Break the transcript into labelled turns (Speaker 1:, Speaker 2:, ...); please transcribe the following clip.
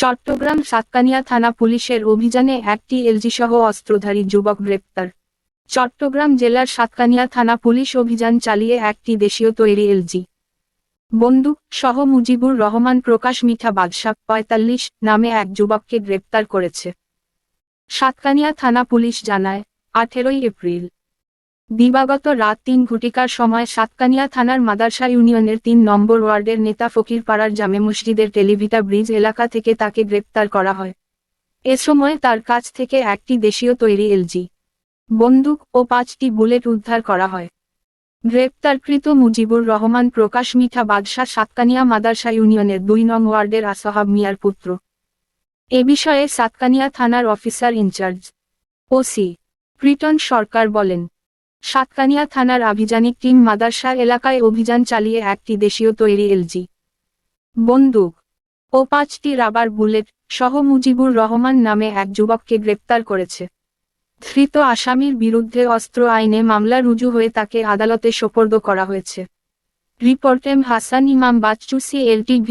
Speaker 1: চট্টগ্রাম সাতকানিয়া থানা পুলিশের অভিযানে একটি এলজি সহ অস্ত্রধারী যুবক গ্রেপ্তার। চট্টগ্রাম জেলার সাতকানিয়া থানা পুলিশ অভিযান চালিয়ে একটি দেশীয় তৈরি এলজি। বন্দুক সহ মুজিবুর রহমান প্রকাশ মিঠা বাদশাহ পঁয়তাল্লিশ নামে এক যুবককে গ্রেপ্তার করেছে। সাতকানিয়া থানা পুলিশ জানায়, আঠেরোই এপ্রিল দিবাগত রাত তিন ঘটিকার সময় সাতকানিয়া থানার মাদারসা ইউনিয়নের তিন নম্বর ওয়ার্ডের নেতা ফকিরপাড়ার জামে মসজিদের টেলিভিটা ব্রিজ এলাকা থেকে তাকে গ্রেপ্তার করা হয়। এ সময় তার কাছ থেকে একটি দেশীয় তৈরি এলজি, বন্দুক ও পাঁচটি বুলেট উদ্ধার করা হয়। গ্রেপ্তারকৃত মুজিবুর রহমান প্রকাশ মিঠা বাদশাহ সাতকানিয়া মাদারসা ইউনিয়নের দুই নং ওয়ার্ডের আসহাব মিয়ার পুত্র। এ বিষয়ে সাতকানিয়া থানার officer in charge, OC, Priton Sarkar বলেন সাতকানিয়া থানার আভিযানিক টিম মাদারসা এলাকায় অভিযান চালিয়ে একটি দেশীয় তৈরি এলজি। বন্দুক ও পাঁচটি রাবার বুলেট সহ মুজিবুর রহমান নামে এক যুবককে গ্রেপ্তার করেছে। ধৃত আসামির বিরুদ্ধে অস্ত্র আইনে মামলা রুজু হয়ে তাকে আদালতে সোপর্দ করা হয়েছে। রিপোর্টেম হাসান ইমাম বাচ্চু সি এলটিভি